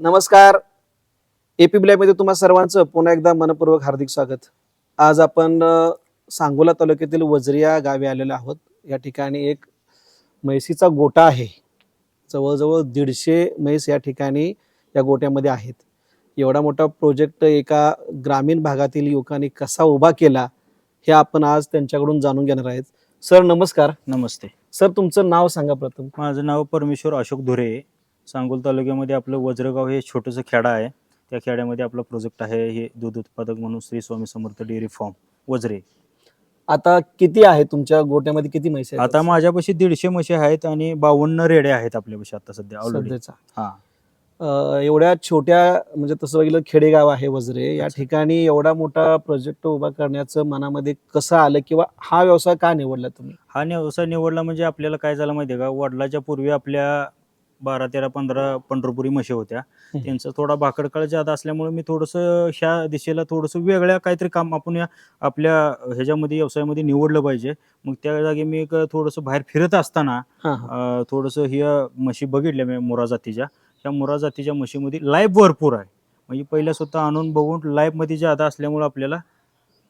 नमस्कार. एपी मध्ये तुम्हा सर्वांचं पुन्हा एकदा मनपूर्वक हार्दिक स्वागत. आज आपण सांगोला तालुक्यातील वजरिया गावी आलेलो आहोत. या ठिकाणी एक म्हैसीचा गोटा आहे. जवळजवळ दीडशे म्हैस या ठिकाणी या गोट्यामध्ये आहेत. एवढा मोठा प्रोजेक्ट एका ग्रामीण भागातील युवकांनी कसा उभा केला हे आपण आज त्यांच्याकडून जाणून घेणार आहेत. सर नमस्कार. नमस्ते. सर तुमचं नाव सांगा प्रथम. माझं नाव परमेश्वर अशोक धुरे. सांगोल तालुक्यामध्ये आपलं वज्रगाव हे छोटंसं खेडा आहे. त्या खेड्यामध्ये आपला प्रोजेक्ट आहे हे दूध उत्पादक म्हणून श्री स्वामी समर्थ डेअरी फार्म वज्रे. आता किती आहे तुमच्या गोट्यामध्ये? किती आहेत? आता माझ्यापाशी दीडशे म्हशी आहेत आणि बावन्न रेड्या आहेत आपल्यापाशी आता सध्या ऑलरेडी सध्याचा. हा. अं, एवढ्या छोट्या म्हणजे तसं बघितलं खेडेगाव आहे वजरे या. ठिकाणी एवढा मोठा प्रोजेक्ट उभा करण्याचं मनामध्ये कसं आलं किंवा हा व्यवसाय का निवडला तुम्ही? हा व्यवसाय निवडला म्हणजे आपल्याला काय झालं माहिती आहे का? वडिलाच्या पूर्वी आपल्या बारा तेरा पंधरा पंढरपुरी म्हशी होत्या. त्यांचा थोडा भाकडकाळ जादा असल्यामुळे मी थोडंसं ह्या दिशेला थोडंसं वेगळ्या काहीतरी काम आपण या आपल्या ह्याच्यामध्ये व्यवसायामध्ये निवडलं पाहिजे. मग त्या जागी मी एक थोडंसं बाहेर फिरत असताना हा हा. अं, थोडंसं ह्या म्हशी बघितल्या मी मुरा जातीच्या. ह्या मुरा जातीच्या म्हशीमध्ये लाईफ भरपूर आहे. म्हणजे पहिल्या स्वतः आणून बघून लाईफमध्ये ज्यादा असल्यामुळं आपल्याला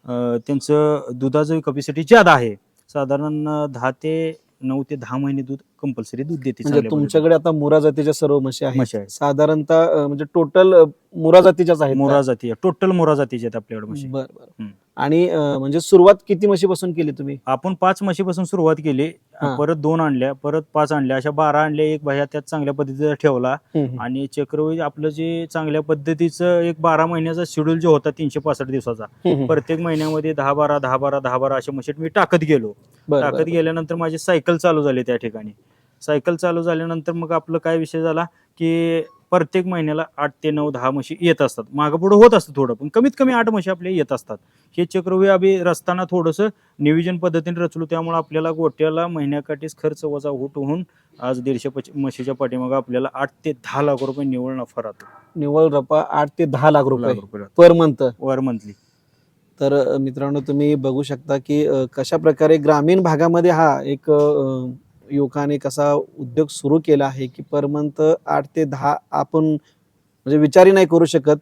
अं, त्यांचं दुधाचं कपॅसिटी ज्यादा आहे. साधारण अं, दहा ते नऊ ते दहा महिने दूध कंपल्सरी दूध देते म्हणजे चांगल्या तुमच्याकडे आता मुरा जातीच्या सर्व म्हशी. आहेत. म्हशी आहेत. साधारणतः अं, म्हणजे टोटल मुरा जातीच्याच आहेत मोरा जाती टोटल मोरा जातीच्या आहेत आपल्याकडे म्हशी. बर बर. आणि अं, म्हणजे सुरुवात किती म्हशीपासून केली तुम्ही आपण पाच म्हशीपासून सुरुवात केली हा. परत दोन आणल्या परत पाच आणल्या अशा बारा आणल्या एक बाह्या त्यात चांगल्या पद्धतीचा ठेवला. आणि चक्रवर्ती आपलं जे चांगल्या पद्धतीचं एक बारा महिन्याचा शेड्यूल जो होता तीनशे पासष्ट दिवसाचा हम्म. प्रत्येक महिन्यामध्ये दहा बारा दहा बारा दहा बारा अशा मशीन मी टाकत गेलो बर, टाकत बर. गेल्यानंतर माझी सायकल चालू झाली त्या ठिकाणी सायकल चालू झाल्यानंतर मग आपलं काय विषय झाला की प्रत्येक महिन्याला आठ ते नऊ दहा म्हशी येत असतात. मागं पुढं होत असतं थोडं पण कमीत कमी आठ म्हशी आपल्या येत असतात. हे चक्रव्यूह आम्ही रचताना थोडंसं नियोजन पद्धतीने रचलो त्यामुळे आपल्याला गोट्याला महिन्याकाठीच खर्च वजा होत होऊन आज दीडशे पच म्हशीच्या पाठीमागं आपल्याला आठ ते दहा लाख रुपये निव्वळ नफा राहतो. निव्वळ रपा आठ ते दहा लाख रुपये लाख रुपये राहतो. Per month. वर मंथली. तर अ, मित्रांनो तुम्ही बघू शकता की अ, कशा प्रकारे ग्रामीण भागामध्ये हा एक अ, युवकाने कसा उद्योग सुरू केला आहे की पर मंथ आठ ते दहा आपण म्हणजे विचारही नाही करू शकत.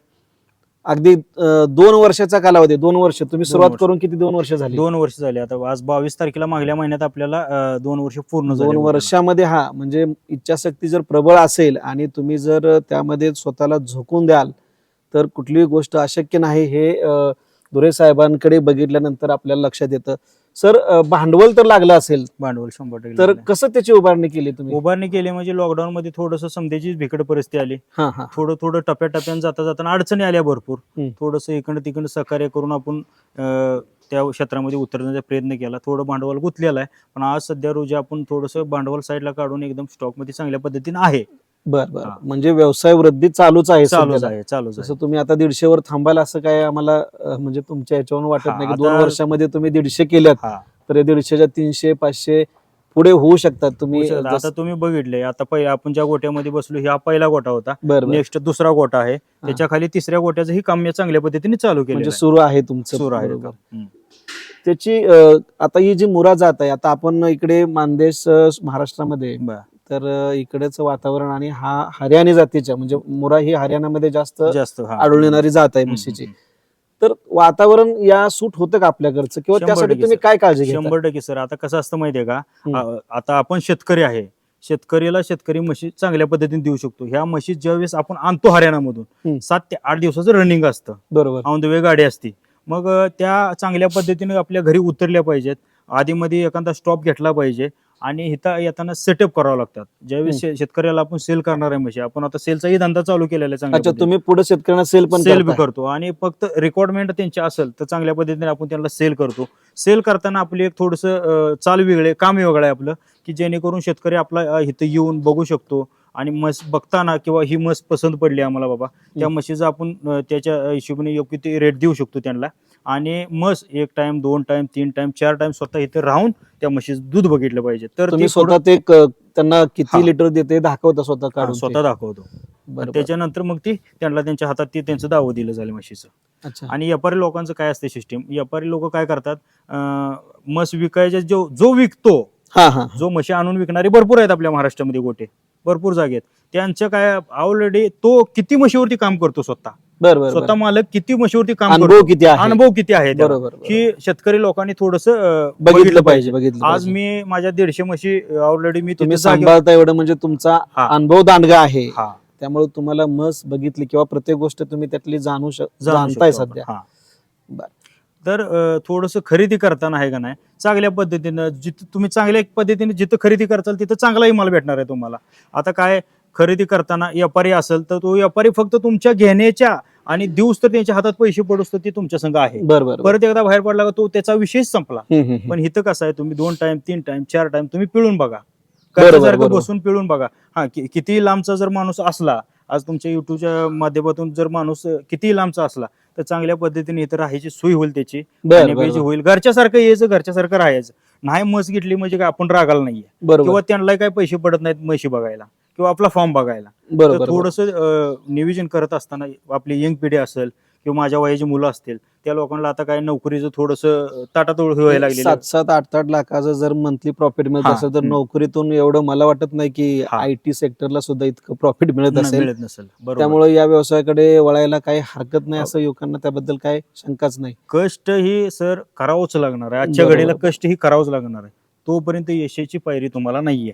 अगदी दोन वर्षाचा कालावधी दोन वर्ष. तुम्ही सुरुवात. करून किती दोन वर्ष झाली? दोन वर्ष झाले. आता आज बावीस तारखेला मागल्या महिन्यात आपल्याला दोन वर्ष पूर्ण झाले दोन. वर्षामध्ये हा म्हणजे इच्छाशक्ती जर प्रबळ असेल आणि तुम्ही जर त्यामध्ये स्वतःला झोकून द्याल तर कुठलीही गोष्ट अशक्य नाही हे धुरे साहेबांकडे बघितल्यानंतर आपल्याला लक्षात येतं. सर भांडवल तर लागलं असेल. भांडवल शंभर टक्के तर लागलंय. कसं त्याची उभारणी केली तुम्ही? उभारणी केली म्हणजे लॉकडाऊन मध्ये थोडस समजायचीच भिकड परिस्थिती आली. हा हा. थोडं थोडं टप्प्याटप्प्यानं जाता जाताना अडचणी आल्या भरपूर. हम्म. थोडंसं इकडं तिकडं सहकार्य करून आपण अं, त्या क्षेत्रामध्ये उतरण्याचा प्रयत्न केला. थोडं भांडवल गुंतलेलं आहे. पण आज सध्या रोजी आपण थोडंसं भांडवल साईडला काढून एकदम स्टॉकमध्ये चांगल्या पद्धतीने आहे. बर बर हा. म्हणजे व्यवसाय वृद्धी चालूच आहे चालूच सध्याला. आहे चालूच आहे जसं तुम्ही आता दीडशे वर थांबाल असं काय आम्हाला अ, म्हणजे तुमच्या याच्यावरून वाटत हा, नाही की दोन आता- वर्षामध्ये तुम्ही दीडशे केल्यात हा तर या दीडशेच्या तीनशे पाचशे पुढे होऊ शकतात तुम्ही. आता तुम्ही बघितले आता पहिला आपण ज्या गोट्यामध्ये बसलो हा पहिला गोटा होता बर बर. नेक्स्ट दुसरा गोटा आहे त्याच्याखाली तिसऱ्या गोट्याचं ही काम मी चांगल्या पद्धतीने चालू केलं म्हणजे सुरू आहे तुमचं सुरू आहे बरोबर. काम. हम्म. त्याची अ, आता ही जी मुरा जात आहे आता आपण इकडे मानदेश अ, महाराष्ट्रामध्ये बरं. तर इकडेच वातावरण आणि हा हरियाणी जातीच्या म्हणजे मुरा ही हरियाणामध्ये जास्त जास्त हा. आढळून येणारी जात आहे म्हशीची. तर वातावरण या सूट होतं का आपल्याकडचं? किंवा शंभर त्यासाठी टक्के तुम्ही सर. काय काळजी घेता? शंभर टक्के सर. आता कसं असतं माहितीये का? हम्म. आ- आता आपण शेतकरी आहे. शेतकरीला शेतकरी म्हशी चांगल्या पद्धतीने देऊ शकतो. ह्या म्हशी ज्यावेळेस आपण आणतो हम्म. हरियाणामधून सात ते आठ दिवसाचं रनिंग असतं. बरोबर. ऑन द वे गाडी असते. मग अ, त्या चांगल्या पद्धतीने आपल्या घरी उतरल्या पाहिजेत. आधीमध्ये एखादा स्टॉप घेतला पाहिजे. आणि इथं येताना सेटअप करावं लागतात. ज्यावेळेस शे- शेतकऱ्याला आपण सेल करणार आहे म्हशी आपण आता सेलचाही धंदा चालू केलेला आहे अच्छा पद्धतीने. तुम्ही पुढे शेतकऱ्यांना सेल पण सेल बी करताय. करतो आणि फक्त रिक्वायरमेंट त्यांची असेल तर चांगल्या पद्धतीने आपण त्यांना सेल करतो. सेल करताना आपली एक थोडंसं चाल वेगळे काम वेगळं आहे आपलं की जेणेकरून शेतकरी आपला अं, इथं येऊन बघू शकतो आणि म्हस बघताना किंवा ही म्हस पसंत पडली आम्हाला बाबा त्या म्हशीचं आपण अं, त्याच्या हिशोबाने योग्य ते रेट देऊ शकतो त्यांना. आणि म्हस एक टाइम दोन टाइम तीन टाइम चार टाइम स्वतः इथे राहून त्या म्हशीचं दूध बघितलं पाहिजे. तर तुम्ही ते थोडं- स्वतः ते क- त्यांना हा. किती लिटर देते दाखवता स्वतः काढून ते. स्वतः दाखवतो. बरोबर. त्याच्यानंतर मग ती त्यांना त्यांच्या हातात ते त्यांचं दावं दिलं झालं म्हशीचं. अच्छा. आणि व्यापारी लोकांचं काय असते सिस्टीम व्यापारी लोक काय करतात? अं, म्हस विकायचे जो जो विकतो हा हा. जो म्हशी आणून विकणारे भरपूर आहेत आपल्या महाराष्ट्रामध्ये गोटे. भरपूर जागे आहेत त्यांच्या काय ऑलरेडी तो किती म्हशीवरती काम करतो स्वतः बर बर स्वतः मालक किती म्हशीवरती काम अनुभव करतो किती आहे अनुभव किती आहे त्याला? बरोबर बरोबर. की शेतकरी लोकांनी थोडस बघितलं पाहिजे बघितलं आज पाहिजे. मी माझ्या दीडशे म्हशी ऑलरेडी मी तुम्ही तिथे जागेवर- सांभाळता एवढं म्हणजे तुमचा हा. अनुभव दांडगा आहे हा त्यामुळे तुम्हाला मस बघितली किंवा प्रत्येक गोष्ट तुम्ही त्यातली जाणू शक जाणू जाणताय शकतो आपण. सध्या हा. बर. तर थोडस खरेदी करताना आहे का नाही चांगल्या पद्धतीनं जिथं तुम्ही चांगल्या पद्धतीने जिथं खरेदी करताल तिथं चांगलाही माल भेटणार आहे तुम्हाला आता काय खरेदी करताना व्यापारी असेल तर तो व्यापारी फक्त तुमच्या घेण्याच्या आणि दिवस तर त्यांच्या हातात पैसे पडूस तर ते तुमच्या संघ आहे बर बर बर. परत एकदा बाहेर पडला का तो त्याचा विषयच संपला. पण इथं कसं आहे तुम्ही दोन टाइम तीन टाइम चार टाइम तुम्ही पिळून बघा बरोबर, बरोबर. बसून पिळून बघा हा किती लांबचा जर माणूस असला आज तुमच्या युट्यूबच्या माध्यमातून जर माणूस किती लांबचा असला तर चांगल्या पद्धतीने इथं राहायची सोय होईल त्याची. बर, बर, खाण्यापिण्याची बर. होईल. घरच्यासारखं यायचं घरच्यासारखं राहायचं. नाही म्हस घेतली म्हणजे काय आपण रागाला नाहीये. बरोबर. किंवा त्यांना काही पैसे पडत नाहीत म्हशी बघायला. किंवा आपला फॉर्म बघायला. बरोबर थोडस नियोजन करत असताना आपली यंग पिढी असेल किंवा माझ्या वयाची मुलं असतील त्या लोकांना आता काय नोकरीचं थोडस ताटातोड व्हायला लागलेलं सात सात आठ आठ लाखाचं जर मंथली प्रॉफिट मिळत हा, असेल तर हम्म. नोकरीतून एवढं मला वाटत नाही की हा. आय टी सेक्टरला सुद्धा इतकं प्रॉफिट मिळत न- असेल. मिळत नसेल. बरोबर. त्यामुळे या व्यवसायाकडे वळायला काही हरकत नाही हो. असं युवकांना त्याबद्दल काही शंकाच नाही. कष्ट ही सर करावंच लागणार आहे. आजच्या बरोबर. घडीला कष्ट ही करावंच लागणार आहे. तोपर्यंत यशाची पायरी तुम्हाला नाहीये.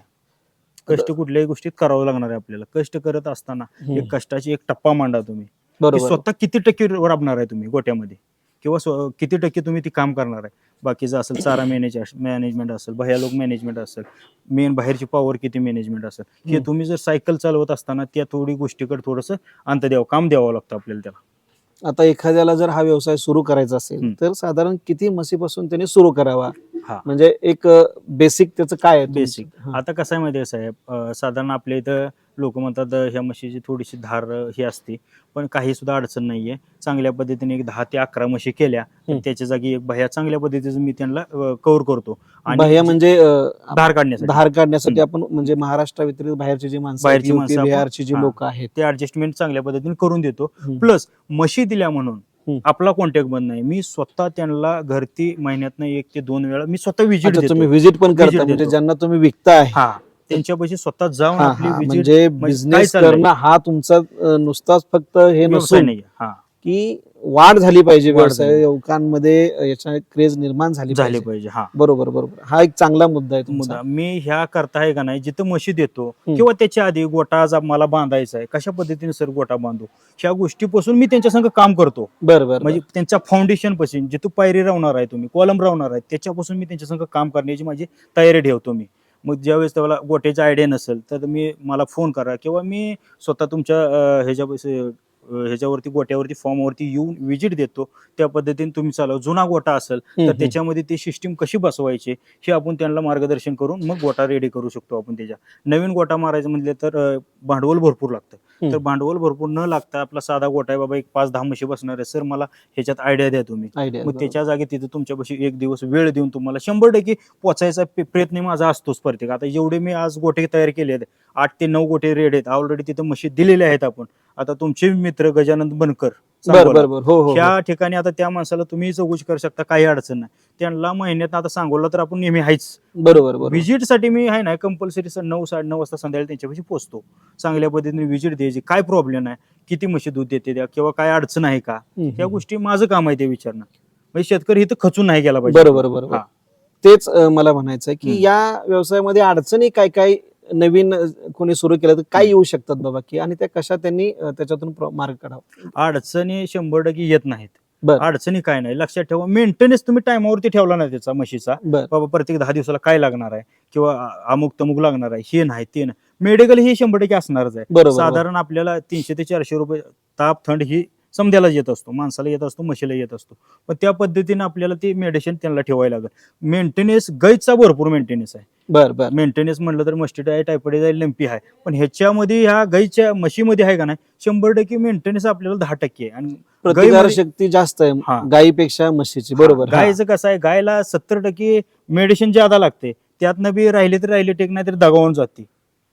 कष्ट कुठल्याही गोष्टीत करावं लागणार आहे आपल्याला. कष्ट करत असताना एक कष्टाची एक टप्पा मांडा तुम्ही. की बरोबर स्वतः किती टक्के राबणार आहे तुम्ही गोट्यामध्ये किंवा स्व- किती टक्के तुम्ही ती काम करणार आहे बाकीचं असेल चारा मॅनेज मॅनेजमेंट असेल भयालोक मॅनेजमेंट असेल मेन बाहेरची पॉवर किती मॅनेजमेंट असेल हे हम्म. तुम्ही जर सायकल चालवत असताना त्या थोडी गोष्टीकडे थोडंसं अंत द्यावं काम द्यावं लागतं आपल्याला त्याला आता एखाद्याला जर हा व्यवसाय सुरू करायचा असेल. तर साधारण किती म्हशीपासून त्यांनी सुरू करावा हा. म्हणजे एक बेसिक त्याचं काय आहे. हा. आता कसं आहे माहिती आहे साहेब अं, साधारण आपल्या इथं लोक म्हणतात ह्या म्हशीची थोडीशी धार ही असते पण काही सुद्धा अडचण नाहीये चांगल्या पद्धतीने एक दहा ते अकरा म्हशी केल्या तर. त्याच्या जागी एक भया चांगल्या पद्धतीचं मी त्यांना कव्हर करतो बाह्य म्हणजे अं, धार काढण्यासाठी धार काढण्यासाठी. आपण म्हणजे महाराष्ट्र व्यतिरिक्त बाहेरची जी माणसं बाहेरची आहेत, माणसं UP, आपण- बिहारची जी हा. लोक आहेत ते ऍडजस्टमेंट चांगल्या पद्धतीने करून देतो हम्म. प्लस म्हशी दिल्या म्हणून. आपला कॉन्टॅक्ट बंद नाही मी स्वतः त्यांना घरती महिन्यातनं एक ते दोन वेळा मी स्वतः विजिट अच्छा, तुम्ही देतो व्हिजिट पण Visit करता म्हणजे देतो. ज्यांना तुम्ही विकताय हा त्यांच्यापाशी स्वतः जाऊन हा, आपली हा, म्हणजे बिझनेस चाललंय? करणं हा तुमचा अं, नुसताच फक्त हे व्यवसाय नसून नाही हा. की वाढ झाली पाहिजे वाढ व्यवसाय. युवकांमध्ये अं, याच्या क्रेज निर्माण झाली झाले पाहिजे. पाहिजे हा. बरोबर बरोबर. हा एक चांगला मुद्दा आहे तुमचा. मुद्दा. मी ह्या करता आहे का नाही जिथं म्हशी देतो हम्म. किंवा त्याच्या आधी गोटा आज मला बांधायचा आहे कशा पद्धतीने सर गोटा बांधू? ह्या गोष्टीपासून मी त्यांच्या संग काम करतो. बरं बरं म्हणजे त्यांच्या फाउंडेशनपासून जिथं पायरी राहणार आहे तुम्ही कॉलम राहणार आहे त्याच्यापासून मी त्यांच्या संग काम करण्याची माझी तयारी ठेवतो मी. मग ज्यावेळेस त्याला गोट्याची आयडिया नसेल तर मी मला फोन करा किंवा मी स्वतः तुमच्या ह्याच्या ह्याच्यावरती गोट्यावरती फॉर्मवरती येऊन विजिट देतो. त्या पद्धतीने तुम्ही चालव. जुना गोटा असेल तर. त्याच्यामध्ये ती सिस्टीम कशी बसवायची हे आपण त्यांना मार्गदर्शन करून मग गोटा रेडी करू शकतो आपण त्याच्या. नवीन गोटा मारायचं म्हणले तर भांडवल भरपूर लागतं. तर भांडवल भरपूर न लागता आपला साधा गोटा आहे बाबा एक पाच दहा म्हशी बसणार आहे सर मला ह्याच्यात आयडिया द्या तुम्ही. मग त्याच्या जागी तिथे तुमच्यापाशी एक दिवस वेळ देऊन तुम्हाला शंभर टक्के पोचायचा प्रयत्न माझा असतोच प्रत्येक. आता जेवढे मी आज गोटे तयार केले आहेत आठ ते नऊ गोटे रेड आहेत. ऑलरेडी तिथे म्हशी दिलेले आहेत आपण. आता तुमचे मित्र गजानंद बनकर बरं सांगोला. बरं बरं. हो हो, हो. ह्या ठिकाणी आता त्या माणसाला तुम्ही चौकशी करू शकता काही अडचण नाही. त्यांना महिन्यात आता सांगोला तर आपण नेहमी आहेच. बरोबर बरोबर. व्हिजिटसाठी मी आहे ना कंपल्सरी नऊ साडे नऊ वाजता संध्याकाळी त्यांच्यापाशी पोहोचतो चांगल्या पद्धतीने व्हिजिट द्यायची. काय प्रॉब्लेम आहे किती म्हशी दूध देते त्या किंवा काय अडचण आहे का? हम्म, या हम्म. गोष्टी माझं काम आहे ते विचारणं. म्हणजे शेतकरी इथं खचून नाही गेला पाहिजे. बरोबर बरोबर. हा. तेच अं, मला म्हणायचं आहे की हम्म. या व्यवसायामध्ये अडचणी काय काय नवीन कोणी सुरू केलं तर काय येऊ शकतात बाबा? की आणि त्या कशा त्यांनी त्याच्यातून मार्ग काढावा? अडचणी शंभर टक्के येत नाहीत. अडचणी काय नाही. लक्षात ठेवा मेंटेनन्स तुम्ही टायमावरती ठेवला नाही त्याचा म्हशीचा. बाबा प्रत्येक दहा दिवसाला काय लागणार आहे? किंवा अमुक तमुक लागणार आहे? हे नाही ते नाही. मेडिकल हे शंभर टक्के असणारच आहे. साधारण आपल्याला तीनशे ते चारशे रुपये ताप थंड ही समध्याला येत असतो माणसाला येत असतो म्हशीला येत असतो. पण त्या पद्धतीने आपल्याला ते मेडिसिन त्यांना ठेवायला लागेल. मेंटेनन्स गाईचा भरपूर मेंटेनन्स आहे. बर बर. मेंटेनन्स म्हणलं तर मस्टिड आहे टायफॉइड आहे लंपी आहे. पण ह्याच्यामध्ये ह्या गाईच्या म्हशीमध्ये आहे का नाही शंभर टक्के मेंटेनन्स आपल्याला दहा टक्के आहे. आणि प्रतिकार शक्ती जास्त आहे. गायीपेक्षा म्हशीची बरोबर. गायचं कसं आहे गायला सत्तर टक्के मेडिसिन ज्यादा लागते त्यातनं बी राहिले तर राहिले टेक नाही तर दगावून जाते.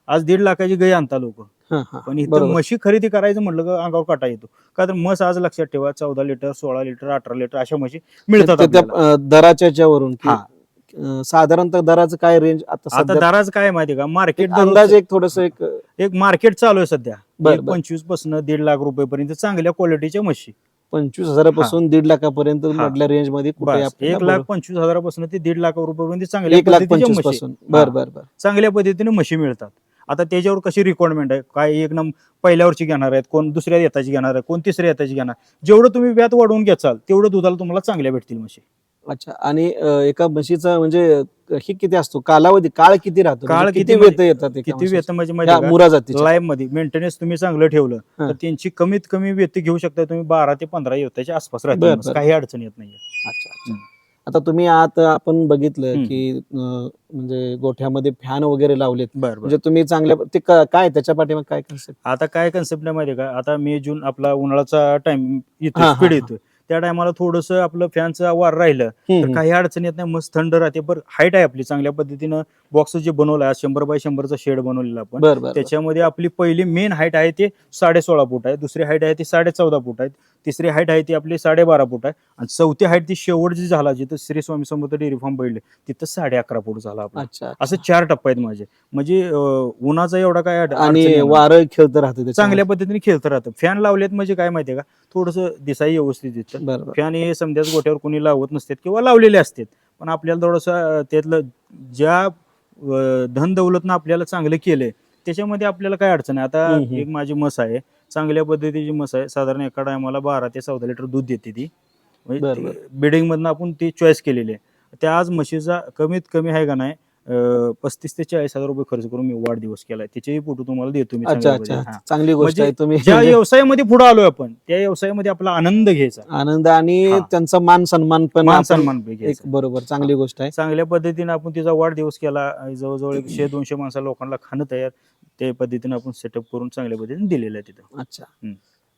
आज दीड लाखाची गाय आणता लोक. हा, हा. पण इथं बरोबर. म्हशी खरेदी करायचं म्हटलं का अंगावर काटा येतो का तर म्हस आज लक्षात ठेवा चौदा लिटर सोळा लिटर अठरा लिटर अशा म्हशी मिळतात त्या आपल्याला. अं, दराच्या याच्यावरून की हा. अं, साधारणतः दराचं काय रेंज आता आता सध्या दराच काय आहे माहिती का मार्केट अंदाज एक थोडस एक एक मार्केट चालू आहे सध्या बर, एक बर. पंचवीसपासून दीड लाख रुपयेपर्यंत चांगल्या क्वालिटीच्या म्हशी पंचवीस हजारापासून दीड लाखापर्यंत मधल्या रेंजमध्ये कुठे बस आपल्याला एक लाख बरोबर- पंचवीस हजारापासून ते दीड लाख रुपयेपर्यंत चांगल्या एक लाख पंचवीसपासून बर हा. बर बर चांगल्या पद्धतीने म्हशी मिळतात आता त्याच्यावर कशी रिक्वायरमेंट आहे? काय एक नंबर पहिल्या वर्षी घेणार आहेत कोण दुसऱ्या येताची घेणार आहे कोण तिसऱ्या येताची घेणार जेवढं तुम्ही व्यात वाढवून घ्याल तेवढं दुधाला तुम्हाला चांगल्या भेटतील म्हशी. अच्छा आणि एका म्हशीचा म्हणजे ही किती असतो? कालावधी काळ किती राहतो? काळ म्हणजे किती वेत येतात एका किती? वेतन म्हणजे मुरा जातीच्या लाईव्हमध्ये मेंटेनन्स तुम्ही चांगलं ठेवलं. तर त्यांची कमीत कमी वेत घेऊ शकता तुम्ही बारा ते पंधरा येताच्या आसपास बर. काही अडचण येत नाही अच्छा अच्छा. आता तुम्ही आता आपण बघितलं. की अं, म्हणजे गोठ्यामध्ये फॅन वगैरे लावलेत. बरं म्हणजे तुम्ही चांगल्या ते क- काय त्याच्या पाठीमागे काय कन्सेप्ट आता काय कन्सेप्ट नाही माहिती का? आता मे जून आपला उन्हाळ्याचा टाइम हा, येतो हा, स्पीड हा. येतोय. त्या टायमाला थोडस आपलं फॅनचं वार राहिलं तर काही अडचण येत नाही. मस्त थंड राहते. बरं हाईट आहे आपली. चांगल्या पद्धतीनं बॉक्स जे बनवलं आहे शंभर बाय शंभरचा शेड बनवलेला आपण त्याच्यामध्ये आपली पहिली मेन हाईट आहे ते साडे सोळा फूट आहे. दुसरी हाईट आहे ती साडे चौदा फूट आहे. तिसरी हाईट आहे ती आपली साडे बारा फूट आहे. आणि चौथी हाईट ती शेवट जी झाला जिथं श्री स्वामी समर्थ डेअरी फार्म बैठले तिथं साडे अकरा फूट झाला आपला. असं चार टप्पे आहेत माझे. म्हणजे उन्हाचा एवढा काय आणि. वारं खेळत राहतं. चांगल्या पद्धतीने खेळतं राहतं. फॅन लावलेत म्हणजे काय माहितीये का? थोडस दिसाई व्यवस्थित बरं फॅन हे समजाच गोट्यावर कोणी लावत नसतात किंवा लावलेले असतात. पण आपल्याला थोडंसं त्यातलं ज्या धन दौलतनं आपल्याला चांगलं केलंय त्याच्यामध्ये आपल्याला काय अडचण आहे? आता. एक माझी म्हस आहे. चांगल्या पद्धतीची म्हस आहे साधारण एका टायमाला बारा ते चौदा लिटर दूध देते ती. म्हणजे बिडिंग मधनं आपण ती चॉईस केलेली आहे. त्या आज म्हशीचा कमीत कमी आहे का नाही पस्तीस ते चाळीस हजार रुपये खर्च करून मी वाढदिवस केलाय. त्याचेही फोटो तुम्हाला देतो मी. चांगली गोष्ट म्हणजे आहे तुम्ही. ज्या व्यवसायामध्ये पुढे आलोय आपण त्या व्यवसायामध्ये आपला आनंद घ्यायचा. आनंद आणि. त्यांचा मान सन्मान पण मान सन्मान बरोबर चांगली गोष्ट आहे. चांगल्या पद्धतीने आपण तिचा वाढदिवस केला. जवळजवळ एकशे दोनशे माणसा लोकांना खाणं तयार. त्या पद्धतीने आपण सेटअप करून चांगल्या पद्धतीने दिलेलं आहे तिथं अच्छा.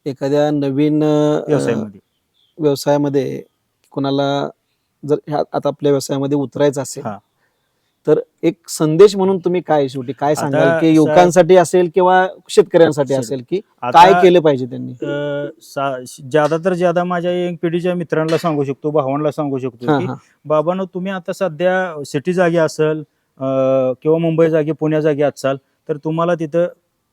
एखाद्या नवीन व्यवसायामध्ये व्यवसायामध्ये कोणाला जर आता आपल्या व्यवसायामध्ये उतरायचं असेल हा. तर एक संदेश म्हणून तुम्ही काय शेवटी काय सांगाल की युवकांसाठी असेल किंवा शेतकऱ्यांसाठी शेत- असेल की काय केलं पाहिजे त्यांनी ज्यादा तर ज्यादा माझ्या यंग पिढीच्या मित्रांना सांगू शकतो भावांना सांगू शकतो की. बाबांनो तुम्ही आता सध्या सिटी जागी असाल किंवा मुंबई जागी पुण्या जागी असाल तर तुम्हाला तिथं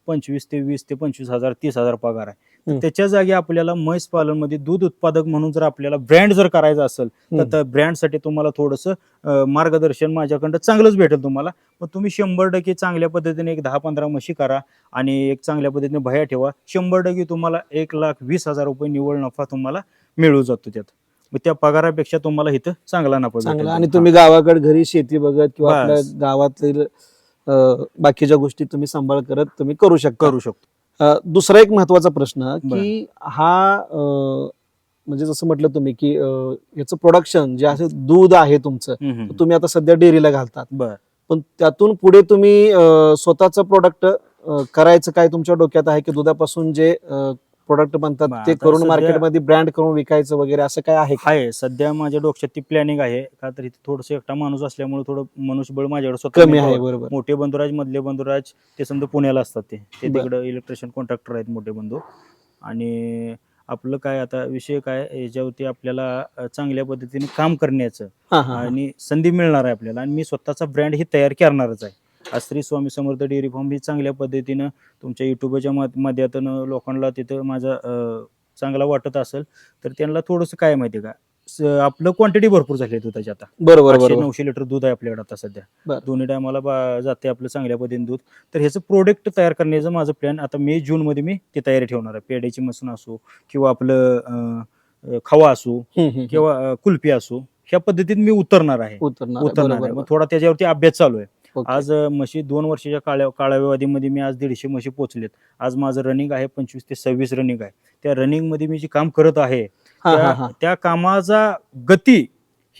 पंचवीस ते वीस ते पंचवीस हजार तीस हजार पगार आहे. त्याच्या जागी आपल्याला म्हैस पालनमध्ये दूध उत्पादक म्हणून जर आपल्याला ब्रँड जर करायचा असेल तर ब्रँडसाठी तुम्हाला थोडंसं मार्गदर्शन माझ्याकडं चांगलंच भेटेल तुम्हाला. मग तुम्ही शंभर टक्के चांगल्या पद्धतीने एक दहा पंधरा म्हशी करा आणि एक चांगल्या पद्धतीने भया ठेवा. शंभर टक्के तुम्हाला एक लाख वीस हजार रुपये निव्वळ नफा तुम्हाला मिळू जातो त्यात. मग त्या पगारापेक्षा तुम्हाला इथं चांगला नफा चांगलं. आणि तुम्ही गावाकडे घरी शेती बघत किंवा गावातील बाकीच्या गोष्टी तुम्ही सांभाळ करत तुम्ही करू शकता करू शकतो दुसरा एक महत्त्वाचा प्रश्न. की हा म्हणजे जसं म्हटलं तुम्ही की याचं प्रोडक्शन जे असं दूध आहे तुमचं. तुम्ही आता सध्या डेअरीला घालतात बर पण त्यातून पुढे तुम्ही स्वतःचं प्रोडक्ट करायचं काय तुमच्या डोक्यात आहे की दुधापासून जे प्रोडक्ट बनतात ते आता करून सध्या- मार्केटमध्ये ब्रँड करून विकायचं वगैरे असं काय आहे का? आहे सध्या माझ्या डोक्यात ती प्लॅनिंग आहे का तर इथे थोडस एकटा माणूस असल्यामुळे थोडं मनुष्यबळ माझ्याकडे स्वतः कमी आहे? बरोबर मोठे बंधुराज मधले बंधुराज ते समजा पुण्याला असतात ते ते बरं. तिकडे इलेक्ट्रिशियन कॉन्ट्रॅक्टर आहेत मोठे बंधू आणि आपलं काय आता विषय काय याच्यावरती आपल्याला अ, चांगल्या पद्धतीने काम करण्याचं हा हा हा. आणि संधी मिळणार आहे आपल्याला आणि मी स्वतःचा ब्रँड ही तयार करणारच आहे आज श्री स्वामी समर्थ डेअरी फार्म ही चांगल्या पद्धतीनं तुमच्या युट्यूबच्या माध्यमातून लोकांना तिथं माझा चांगला वाटत असेल तर त्यांना थोडंसं काय माहिती का? आपलं क्वांटिटी भरपूर झाली दुधाची आता. बरोबर नऊशे लिटर दूध आहे आपल्याकडे आता सध्या. दोन्ही टायमाला जाते आपलं चांगल्या पद्धतीने दूध. तर ह्याचं प्रोडक्ट तयार करण्याचं माझं प्लॅन आता मे जून मध्ये मी ती तयारी ठेवणार आहे. पेड्याची मसन असो किंवा आपलं खवा असो. किंवा कुल्फी असो ह्या पद्धतीत मी उतरणार आहे. उतरणार आहे. मग थोडा त्याच्यावरती अभ्यास चालू आहे. ओके. आज म्हशी दोन वर्षाच्या काळ्या काळावधीमध्ये मी आज दीडशे म्हशी पोहोचलेत आज माझं रनिंग आहे पंचवीस ते सव्वीस रनिंग आहे त्या रनिंगमध्ये मी जे काम करत आहे हा, त्या हा. त्या कामाचा गती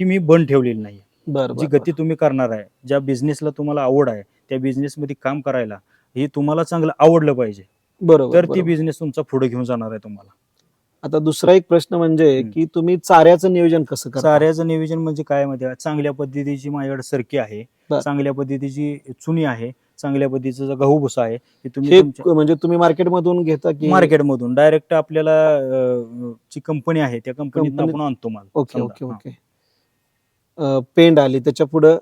ही मी बंद ठेवलेली नाही बरं, जी बरं, गती तुम्ही करणार आहे ज्या बिझनेसला तुम्हाला आवड आहे त्या बिझनेसमध्ये काम करायला हे तुम्हाला चांगलं आवडलं पाहिजे बरोबर तर ती बरोबर. बिझनेस तुमचा पुढे घेऊन जाणार आहे तुम्हाला आता दुसरा एक प्रश्न म्हणजे. की तुम्ही चाऱ्याचं नियोजन कसं करता चाऱ्याचं नियोजन म्हणजे काय का? चांगल्या पद्धतीची माझ्याकडे सरकी आहे बर. चांगल्या पद्धतीची चुनी आहे चांगल्या पद्धतीचा गहू भुसा आहे तुम्ही हे तुमच्या म्हणजे तुम्ही मार्केटमधून घेता की मार्केटमधून डायरेक्ट आपल्याला अं, जी कंपनी आहे त्या कंपनीत आपण आणतो माल ओके समजा. ओके हा. ओके अं, पेंड आली त्याच्या पुढं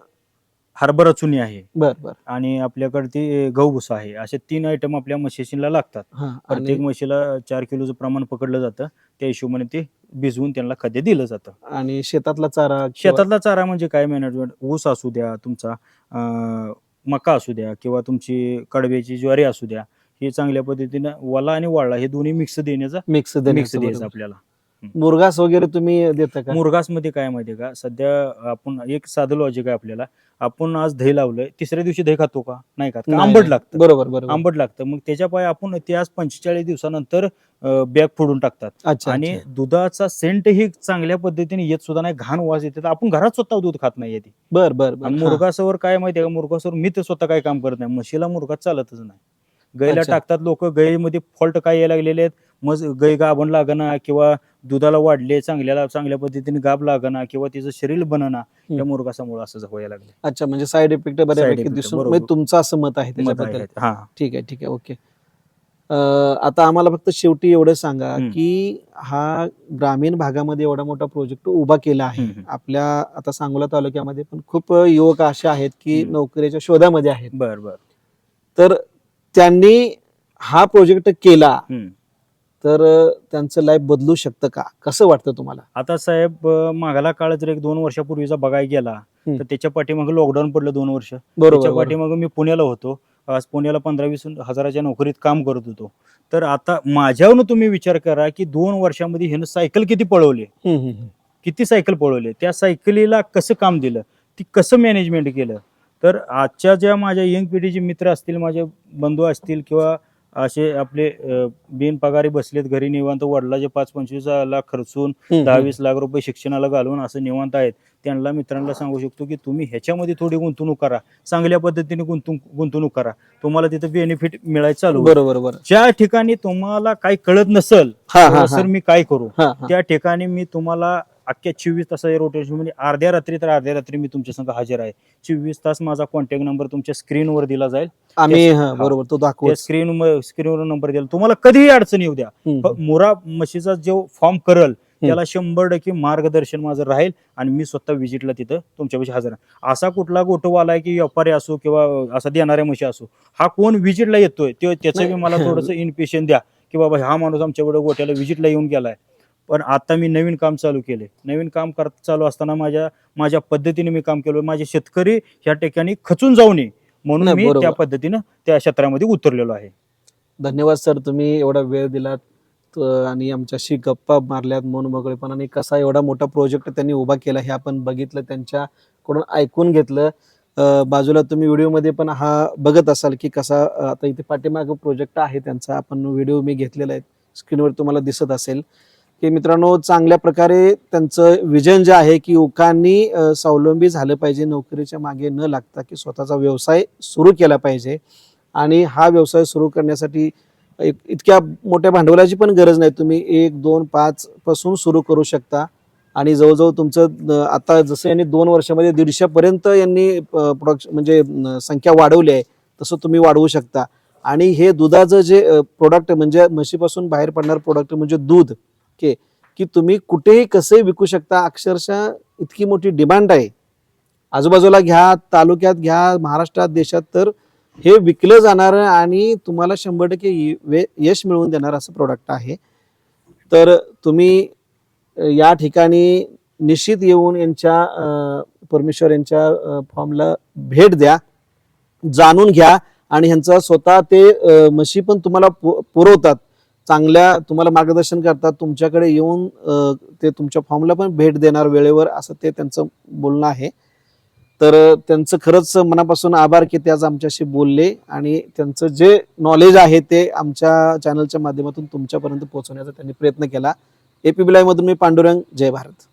हरभरा चुनी आहे. बर बर. आणि आपल्याकडे ती गहू भुसा आहे. असे तीन आयटम आपल्या म्हशीला लागतात. हा प्रत्येक आणि म्हशीला चार किलोचं प्रमाण पकडलं जातं. त्या हिशोबाने ते भिजवून त्यांना खाद्य दिलं जातं. आणि शेतातला चारा किंवा- शेतातला चारा म्हणजे काय मॅनेजमेंट? ऊस असू द्या तुमचा अं, मका असू द्या किंवा तुमची कडव्याची ज्वारी असू द्या हे चांगल्या पद्धतीनं वला आणि वाळला हे दोन्ही मिक्स देण्याचा मिक्स मिक्स द्यायचं. आपल्याला. मुरघास वगैरे तुम्ही देता का? मुरघासमध्ये काय माहितीये का? सध्या आपण एक साधं लॉजिक आहे आपल्याला. आपण आज दही लावलंय तिसऱ्या दिवशी दही खातो का? नाही खात. का नाही, आंबट. लागतं. बरोबर बरोबर. आंबट लागतं. मग त्याच्या पाय आपण ते आज पंचेचाळीस दिवसानंतर बॅग फोडून टाकतात. अच्छा आणि. दुधाचा सेंट ही चांगल्या पद्धतीने येत सुद्धा नाही. घाण वास येते. तर आपण घरात स्वतः दूध खात नाही ती बर बर बर. आणि हा. मुरघासावर काय माहितीये का? मुरघासावर मी तर स्वतः काय काम करत नाही. म्हशीला मुरघास चालतच नाही. अच्छा. टाकतात लोक. गाईमध्ये फॉल्ट काय यायला लागलेले आहेत? मग गाई गाभण लागना किंवा दुधाला वाढले चांगल्याला चांगल्या पद्धतीने गाभ लागना किंवा तिचं शरीर बनना या मुरघासामुळे असं व्हायला लागले अच्छा म्हणजे साईड इफेक्ट बऱ्यापैकी effect, दिसून बरोबर. म्हणजे तुमचं असं मत आहे मत त्याच्याबद्दल आहे. हा ठीक आहे ठीक आहे ओके अं, आता आम्हाला फक्त शेवटी एवढं सांगा हम्म. की हा ग्रामीण भागामध्ये एवढा मोठा प्रोजेक्ट उभा केला आहे हम्म, हम्म. आपल्या आता सांगोला तालुक्यामध्ये पण खूप युवक असे आहेत की हम्म. नोकरीच्या शोधामध्ये आहेत बर बर तर त्यांनी हा प्रोजेक्ट केला हम्म. तर त्यांचं लाईफ बदलू शकतं का? कसं वाटतं तुम्हाला? आता साहेब मागाला काळ जर एक दोन वर्षापूर्वीचा बघायला गेला. तर त्याच्या पाठीमागे लॉकडाऊन पडलं दोन वर्ष. त्याच्या. पाठीमागे मी पुण्याला होतो. आज पुण्याला पंधरा वीस हजाराच्या नोकरीत काम करत होतो. तर आता माझ्यावरून तुम्ही विचार करा की दोन वर्षामध्ये ह्यानं सायकल किती पळवली. किती सायकल पळवले? त्या सायकलीला कसं काम दिलं? ती कसं मॅनेजमेंट केलं? तर आजच्या ज्या माझ्या यंग पिढीचे मित्र असतील माझे बंधू असतील किंवा असे आपले बिनपगारी बसलेत घरी निवांत वडिलाचे पाच पंचवीस लाख खर्चून दहा. वीस लाख रुपये शिक्षणाला घालून असं निवांत आहेत. त्यांना मित्रांना सांगू शकतो की तुम्ही ह्याच्यामध्ये थोडी गुंतवणूक करा. चांगल्या पद्धतीने गुंतवणूक गुंतवणूक करा. तुम्हाला तिथं बेनिफिट मिळायचं चालू. बरोबर ज्या ठिकाणी तुम्हाला काही कळत नसल सर मी काय करू? त्या ठिकाणी मी तुम्हाला अख्ख्या चोवीस तासाच्या रोटेशन म्हणजे अर्ध्या रात्री तर अर्ध्या रात्री मी तुमच्या संग हजर आहे. चोवीस तास माझा कॉन्टॅक्ट नंबर तुमच्या स्क्रीनवर दिला जाईल. आम्ही. हा. बरोबर तो त्या दाखवू स्क्रीन स्क्रीनवर नंबर दिला. तुम्हाला कधीही अडचण येऊ द्या. मुरा म्हशीचा जो फॉर्म करल त्याला शंभर टक्के मार्गदर्शन माझं राहील आणि मी स्वतः व्हिजिटला तिथं तुमच्यापाशी हजर आहे. असा कुठला गोटोवाला आहे की व्यापारी असो किंवा असा देणाऱ्या म्हशी असो हा कोण व्हिजिटला येतोय ते त्याचं. बी मला थोडंसं इन्पेशन द्या. की बाबा हा माणूस आमच्याकडे गोट्याला व्हिजिटला येऊन गेलाय. पण आता मी नवीन काम चालू केले. नवीन काम करत चालू असताना माझ्या माझ्या पद्धतीने मी काम केलं. माझे शेतकरी ह्या ठिकाणी खचून जाऊ नये म्हणून मी. त्या पद्धतीनं त्या क्षेत्रामध्ये उतरलेलो आहे. धन्यवाद सर. तुम्ही एवढा वेळ दिलात आणि आमच्याशी गप्पा मारल्यात मन मोकळेपणाने कसा एवढा मोठा प्रोजेक्ट त्यांनी उभा केला हे आपण बघितलं त्यांच्याकडून ऐकून घेतलं. बाजूला तुम्ही व्हिडिओमध्ये पण हा बघत असाल की कसा आता इथे पाठीमागं प्रोजेक्ट आहे त्यांचा. आपण व्हिडिओ मी घेतलेला आहे. स्क्रीनवर तुम्हाला दिसत असेल. की मित्रांनो चांगल्या प्रकारे त्यांचं विजन जे आहे की युवकांनी स्वावलंबी झालं पाहिजे नोकरीच्या मागे न लागता की स्वतःचा व्यवसाय सुरू केला पाहिजे. आणि हा व्यवसाय सुरू करण्यासाठी एक इतक्या मोठ्या भांडवलाची पण गरज नाही. तुम्ही एक दोन पाच पासून सुरू करू शकता. आणि जवळजवळ तुमचं आता जसं यांनी दोन वर्षामध्ये दीडशेपर्यंत यांनी प्रोडक्श म्हणजे संख्या वाढवली आहे तसं तुम्ही वाढवू शकता. आणि हे दुधाचं जे प्रोडक्ट म्हणजे म्हशीपासून बाहेर पडणारं प्रोडक्ट म्हणजे दूध के की तुम्ही कुठेही कसे विकू शकता अक्षरशः इतकी मोठी डिमांड आहे. आजूबाजूला घ्या तालुक्यात घ्या महाराष्ट्रात देशात तर हे विकलं जाणारं आणि तुम्हाला शंभर टक्के य- वे- यश मिळवून देणारं असं प्रोडक्ट आहे. तर तुम्ही या ठिकाणी निश्चित येऊन यांच्या परमेश्वर यांच्या फॉर्मला भेट द्या जाणून घ्या आणि ह्यांचा स्वतः ते मशी म्हशी पण तुम्हाला पु- पुरवतात. चांगल्या तुम्हाला मार्गदर्शन करतात तुमच्याकडे येऊन ते तुमच्या फॉर्मला पण भेट देणार वेळेवर असं ते त्यांचं बोलणं आहे. तर त्यांचं खरंच मनापासून आभार की ते आज आमच्याशी बोलले आणि त्यांचं जे नॉलेज आहे ते आमच्या चॅनलच्या माध्यमातून तुमच्यापर्यंत पोहोचवण्याचा त्यांनी प्रयत्न केला. एपीबी मधून मी पांडुरंग जय भारत.